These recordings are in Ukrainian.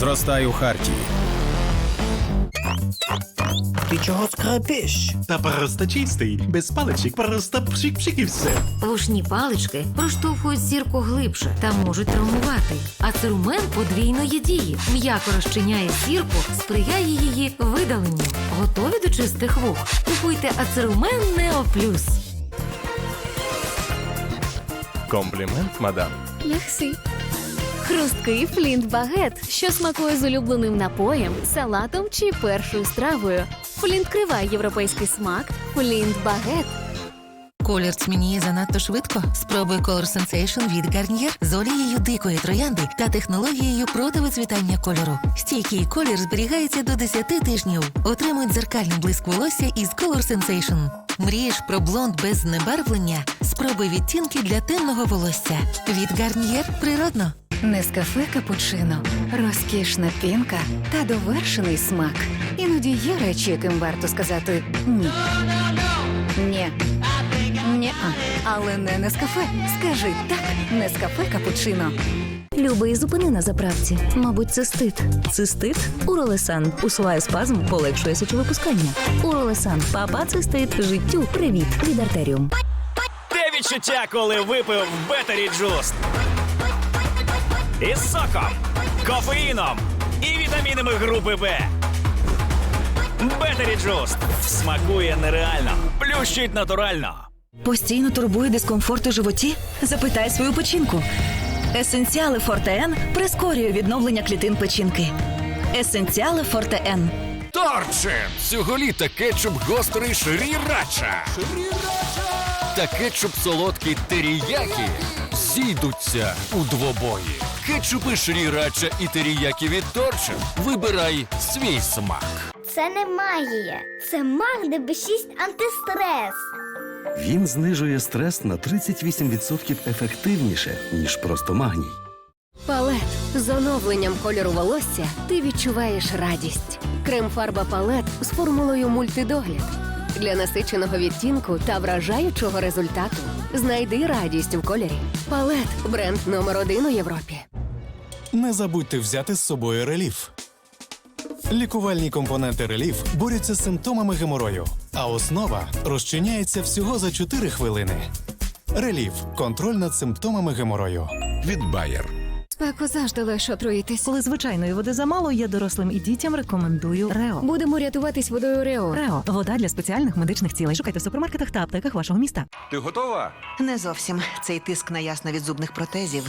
Зростай у Хартії. Ти чого скрипиш? Та просто чистий, без паличок, просто пшик-пшик і все. Вушні палички проштовхують сірку глибше та можуть травмувати. А церумен подвійної дії м'яко розчиняє сірку, сприяє її видаленню. Готові до чистих вух? Купуйте ацерумен Нео Плюс. Комплімент, мадам. Мерсі. Хрусткий флінт багет, що смакує з улюбленим напоєм, салатом чи першою стравою. Флінт криває європейський смак. Флінт багет. Колір тьмяніє занадто швидко. Спробуй Color Sensation від Garnier з олією дикої троянди та технологією противицвітання кольору. Стійкий колір зберігається до 10 тижнів. Отримуй дзеркальний блиск волосся із Color Sensation. Мрієш про блонд без знебарвлення? Спробуй відтінки для темного волосся. Від Garnier природно. Нескафе капучино, розкішна пінка та довершений смак. Іноді є речі, яким варто сказати ні. Ні. Ні. Але не Нескафе. Скажи так, Нескафе капучино. Любий зупини на заправці. Мабуть, цистит. Цистит? Уролесан. Усуває спазм, полегшує сечовипускання. Уролесан. Папа цистит. Життю. Привіт. Від артеріум. Те відчуття, коли випив Бетері Джуст. Із соком, кофеїном і вітамінами групи Б. Бетері Джуст смакує нереально, плющить натурально. Постійно турбує дискомфорт у животі? Запитай свою печінку. Есенціали Форте Н прискорює відновлення клітин печінки. Есенціали Форте Н. Торчин! Цього літа кетчуп гострий шрірача. Та кетчуп солодкий теріякі зійдуться у двобої. Кетчупи шрірача і теріякі від Торчин. Вибирай свій смак. Це не магія. Це маг ДБ6 антистрес. Він знижує стрес на 38% ефективніше, ніж просто магній. Палет з оновленням кольору волосся ти відчуваєш радість. Крем-фарба палет з формулою мультидогляд для насиченого відтінку та вражаючого результату. Знайди радість у кольорі. Палет бренд номер один у Європі. Не забудьте взяти з собою реліф. Лікувальні компоненти реліф борються з симптомами геморою, а основа розчиняється всього за 4 хвилини. Реліф контроль над симптомами геморою. Від Bayer. Спеку завжди легше отруїтись. Коли звичайної води замало, я дорослим і дітям рекомендую Рео. Будемо рятуватись водою Рео. Рео вода для спеціальних медичних цілей. Шукайте в супермаркетах та аптеках вашого міста. Ти готова? Не зовсім цей тиск на ясно від зубних протезів.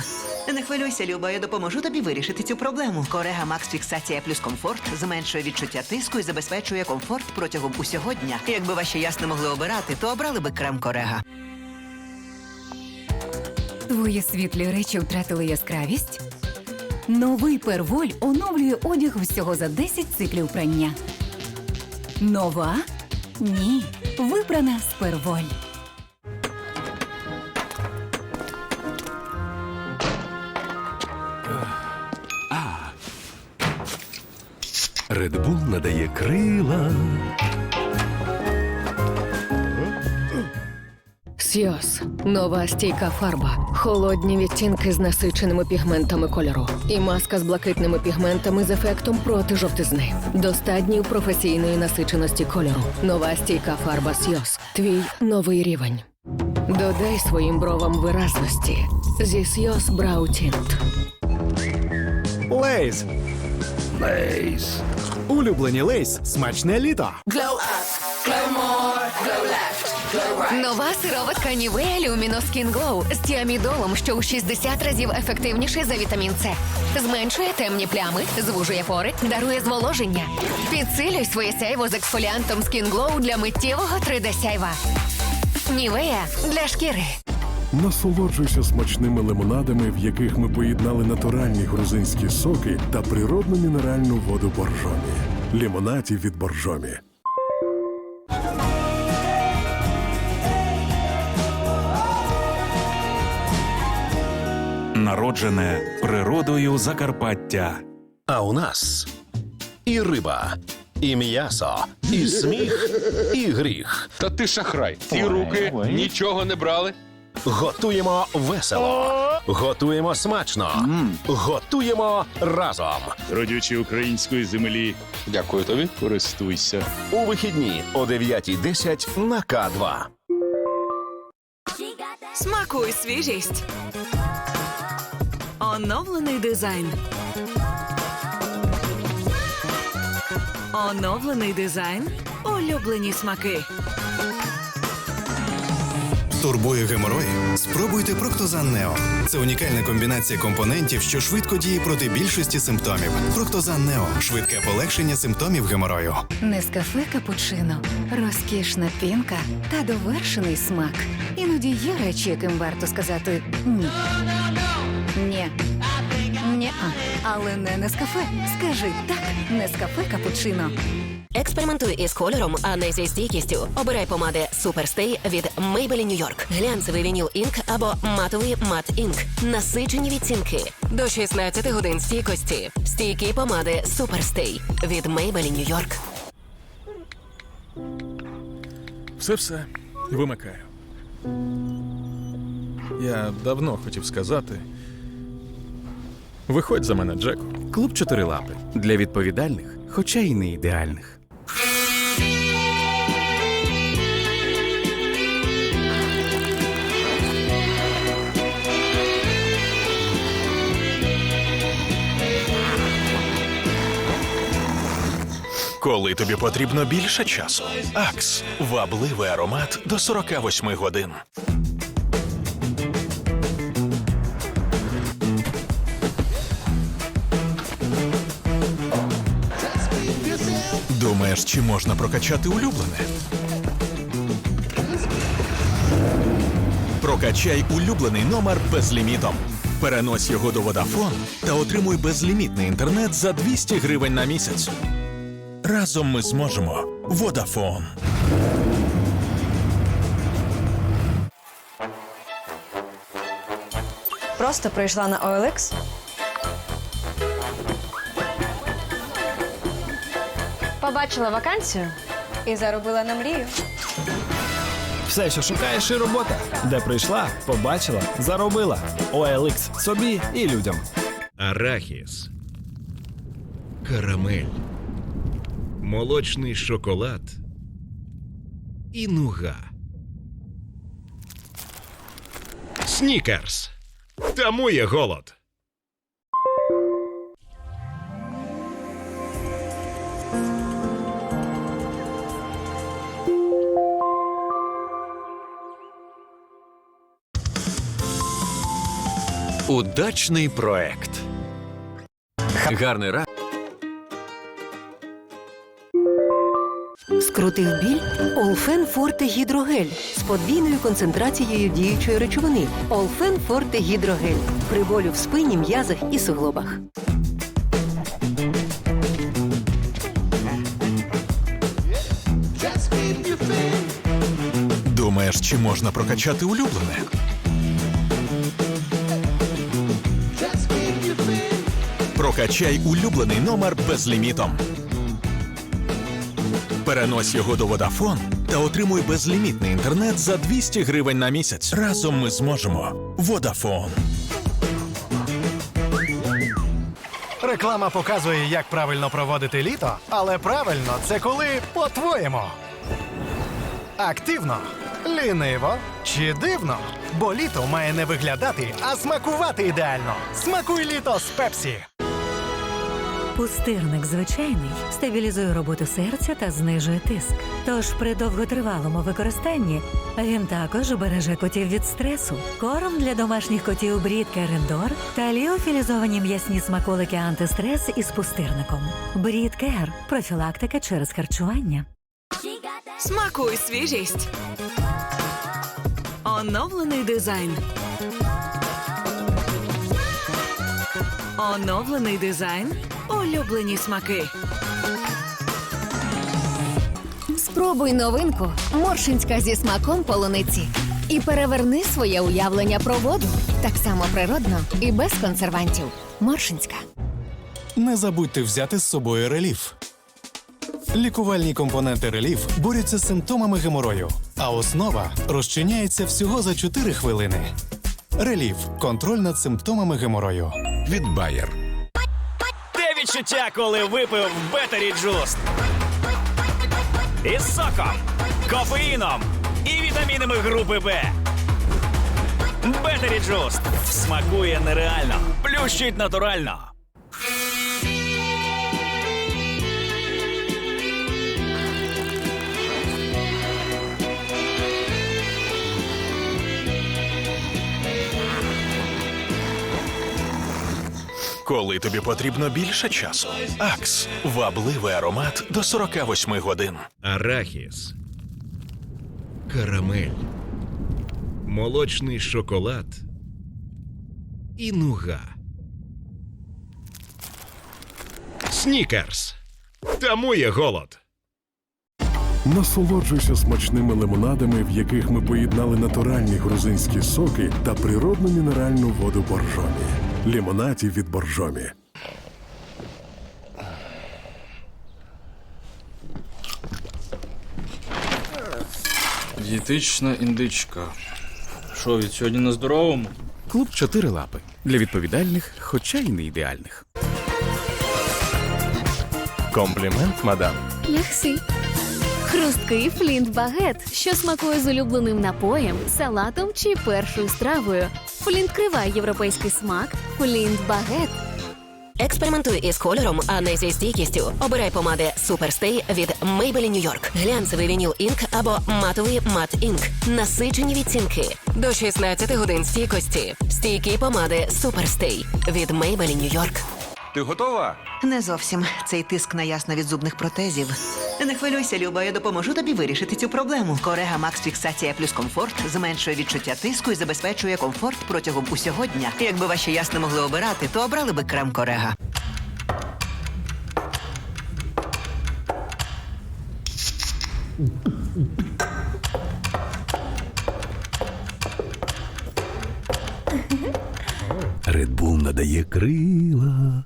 Не хвилюйся, Люба, я допоможу тобі вирішити цю проблему. Корега Макс Фіксація плюс комфорт зменшує відчуття тиску і забезпечує комфорт протягом усього дня. Якби ваші ясно могли обирати, то обрали би крем Корега. Твої світлі речі втратили яскравість? Новий перволь оновлює одяг всього за 10 циклів прання. Нова? Ні. Вибрана з перволь. Bull надає крила. Сйоз нова стійка фарба, холодні відтінки з насиченими пігментами кольору і маска з блакитними пігментами з ефектом проти жовтизни. До стадії професійної насиченості кольору. Нова стійка фарба Сйоз. Твій новий рівень. Додай своїм бровам виразності зі Сйоз Брау Тінт. Лейс. Лейс. Улюблені лейс. Смачне літо. Нова сироватка Нівея Люміно Skin Glow з тіамідолом, що у 60 разів ефективніше за вітамін С. Зменшує темні плями, звужує пори, дарує зволоження. Підсилюй своє сяйво з ексфоліантом Skin Glow для миттєвого 3D сяйва. Нівея для шкіри. Насолоджуйся смачними лимонадами, в яких ми поєднали натуральні грузинські соки та природну мінеральну воду боржомі. Лімонаді від боржомі. Народжене природою Закарпаття. А у нас і риба, і м'ясо, і сміх, і гріх. Та ти шахрай. Ці руки нічого не брали. Готуємо весело. Готуємо смачно. Готуємо разом. Родючі української землі. Дякую тобі. Користуйся. У вихідні о 9.10 на К2. Смакуй свіжість. Оновлений дизайн. Оновлений дизайн. Улюблені смаки. Турбує геморої? Спробуйте Проктозан Нео. Це унікальна комбінація компонентів, що швидко діє проти більшості симптомів. Проктозан Нео швидке полегшення симптомів геморою. Нескафе капучино, розкішна пінка та довершений смак. Іноді є речі, яким варто сказати. Ні. Але не Нескафе. Скажи так, Нескафе капучино. Експериментуй із кольором, а не зі стійкістю. Обирай помади Superstay від Maybelline New York. Глянцевий вініл інк або матовий мат інк. Насичені відцінки. До 16 годин стійкості. Стійкі помади Superstay від Maybelline New York. Все все вимикаю. Я давно хотів сказати. Виходь за мене, Джеку. Клуб чотирилапи для відповідальних, хоча й не ідеальних. Коли тобі потрібно більше часу. Акс вабливий аромат до 48 годин. Думаєш, чи можна прокачати улюблене? Прокачай улюблений номер безлімітом. Перенось його до Vodafone та отримуй безлімітний інтернет за 200 гривень на місяць. Разом ми зможемо. Vodafone. Просто прийшла на OLX. Побачила вакансію і заробила на мрію. Все, що шукаєш, і робота. Де прийшла, побачила, заробила. OLX собі і людям. Арахіс, карамель, молочний шоколад і нуга. Снікерс. Тамує голод. Удачний проект. Гарний ра. Скрутив біль Олфен Форте Гідрогель з подвійною концентрацією діючої речовини. Олфен Форте Гідрогель при болю в спині, м'язах і суглобах. Думаєш, чи можна прокачати улюблене? Прокачай улюблений номер безлімітом. Перенось його до Vodafone та отримуй безлімітний інтернет за 200 гривень на місяць. Разом ми зможемо. Vodafone. Реклама показує, як правильно проводити літо, але правильно це коли по-твоєму. Активно, ліниво чи дивно. Бо літо має не виглядати, а смакувати ідеально. Смакуй літо з Пепсі. Пустирник звичайний стабілізує роботу серця та знижує тиск. Тож при довготривалому використанні він також убереже котів від стресу. Корм для домашніх котів Брід Керендор та ліофілізовані м'ясні смаколики антистрес із пустирником. Брід Кер профілактика через харчування. Смакуй свіжість. Оновлений дизайн. Оновлений дизайн. Улюблені смаки. Спробуй новинку Моршинська зі смаком полуниці. І переверни своє уявлення про воду. Так само природно і без консервантів. Моршинська. Не забудьте взяти з собою реліф. Лікувальні компоненти реліф борються з симптомами геморою, а основа розчиняється всього за 4 хвилини. Реліф контроль над симптомами геморою. Від Bayer. Те відчуття, коли випив Бетері Джуст. Із соком, кофеїном і вітамінами групи Б. Бетері Джуст смакує нереально, плющить натурально. Коли тобі потрібно більше часу. Акс вабливий аромат до 48 годин. Арахіс. Карамель. Молочний шоколад. І нуга. Снікерс. Тамує голод. Насолоджуйся смачними лимонадами, в яких ми поєднали натуральні грузинські соки та природну мінеральну воду боржомі. Лімонаті від боржомі. Дієтична індичка. Що, від сьогодні на здоровому? Клуб чотири лапи для відповідальних, хоча й не ідеальних. Комплімент, мадам. Мерсі. Хрусткий флінт багет, що смакує з улюбленим напоєм, салатом чи першою стравою. Флінт криває європейський смак. Флінт багет. Експериментуй із кольором, а не зі стійкістю. Обирай помади Superstay від Maybelline New York. Глянцевий вініл інк або матовий мат інк. Насичені відцінки. До 16 годин стійкості. Стійкі помади Superstay від Maybelline New York. Ти готова? Не зовсім цей тиск на ясно від зубних протезів. Не хвилюйся, Люба, я допоможу тобі вирішити цю проблему. Корега Макс Фіксація плюс комфорт зменшує відчуття тиску і забезпечує комфорт протягом усього дня. Якби ваші ясно могли обирати, то обрали би крем Корега. Редбул надає крила.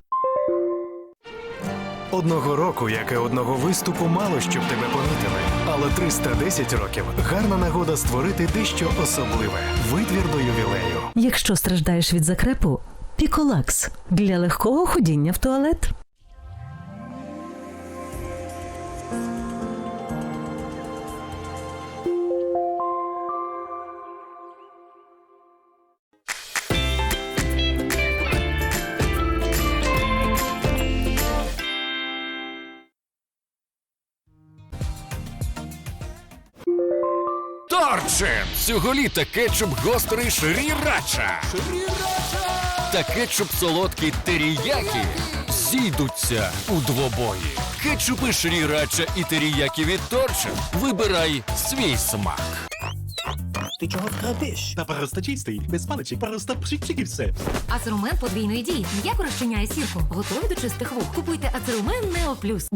Одного року, як і одного виступу, мало щоб тебе помітили. Але 310 років гарна нагода створити дещо особливе. Витвір до ювілею. Якщо страждаєш від закрепу, піколакс для легкого ходіння в туалет. Торчин! Цього літа кетчуп гострий шрірача. Та кетчуп солодкий теріякі зійдуться у двобої. Кетчупи шрірача і теріякі від Торчин. Вибирай свій смак. Ти чого скрипиш? Та просто чистий, без паличок, просто пшик-пшик і все. Ацерумен подвійної дії. М'яко розчиняє сірку. Готові до чистих вух. Купуйте Ацерумен Нео Плюс.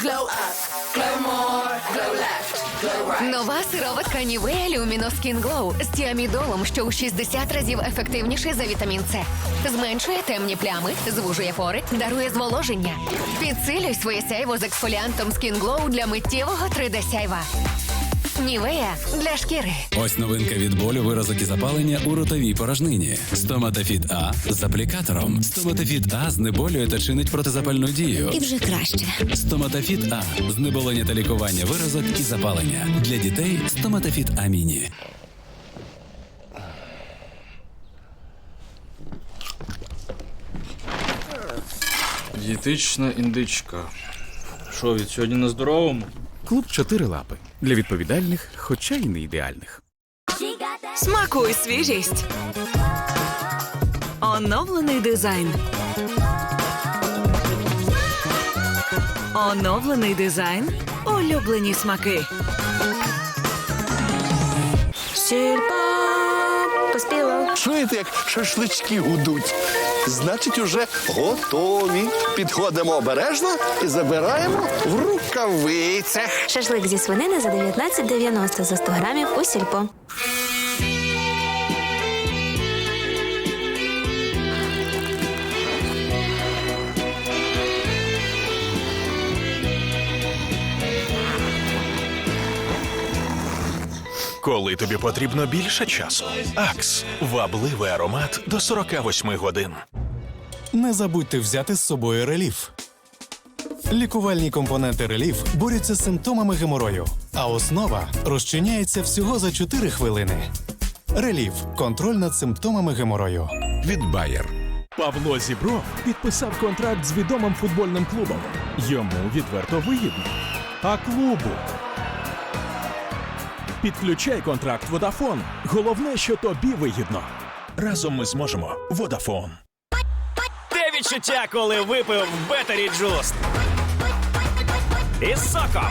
Нова сироватка Нівея Люміно Skin Glow з тіамідолом, що у 60 разів ефективніше за вітамін С. Зменшує темні плями, звужує пори, дарує зволоження. Підсилюй своє сяйво з ексфоліантом Skin Glow для миттєвого 3D сяйва. Нівея для шкіри. Ось новинка від болю, виразок і запалення у ротовій порожнині. Стоматофіт А з аплікатором. Стоматофіт А знеболює та чинить протизапальну дію. І вже краще. Стоматофіт А знеболення та лікування виразок і запалення. Для дітей стоматофіт А міні. Дієтична індичка. Що, від сьогодні на здоровому? Клуб чотири лапи для відповідальних, хоча й не ідеальних. Смакуй свіжість. Оновлений дизайн. Оновлений дизайн. Улюблені смаки. Поспіло. Чуєте, як шашлички гудуть? Значить, уже готові. Підходимо обережно і забираємо в рукавицях. Шашлик зі свинини за 19,90 за 100 грамів у сільпо. Коли тобі потрібно більше часу. Акс вабливий аромат до 48 годин. Не забудьте взяти з собою реліф. Лікувальні компоненти реліф борються з симптомами геморою, а основа розчиняється всього за 4 хвилини. Реліф контроль над симптомами геморою. Від Bayer. Павло Зібров підписав контракт з відомим футбольним клубом. Йому відверто вигідно. А клубу. Підключай контракт Водафон. Головне, що тобі вигідно. Разом ми зможемо. Водафон. Те відчуття, коли випив Бетері Джуст. Із соком,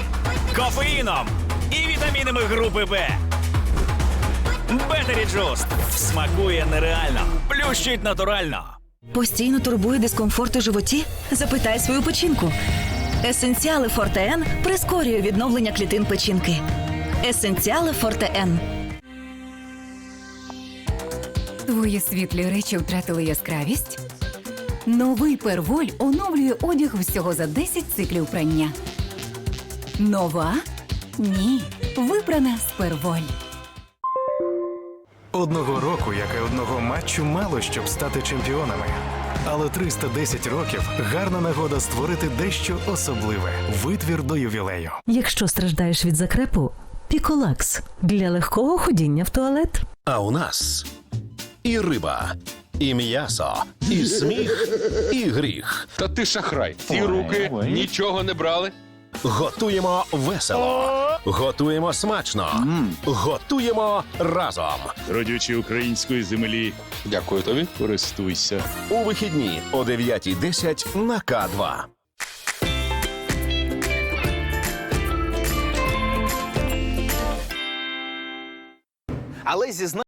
кофеїном і вітамінами групи Б. Бетері Джуст смакує нереально, плющить натурально. Постійно турбує дискомфорт у животі? Запитай свою печінку. Есенціали Форте Н прискорює відновлення клітин печінки. Есенціали Форте Н. Твої світлі речі втратили яскравість? Новий перволь оновлює одяг всього за 10 циклів прання. Нова? Ні. Вибрана з перволь. Одного року, як і одного матчу, мало щоб стати чемпіонами. Але 310 років гарна нагода створити дещо особливе витвір до ювілею. Якщо страждаєш від закрепу, піколакс для легкого ходіння в туалет. А у нас і риба, і м'ясо, і сміх, і гріх. Та ти шахрай. Ці руки нічого не брали. Готуємо весело. Готуємо смачно. Готуємо разом. Родючі української землі. Дякую тобі. Користуйся. У вихідні о 9.10 на К2. Але зізна.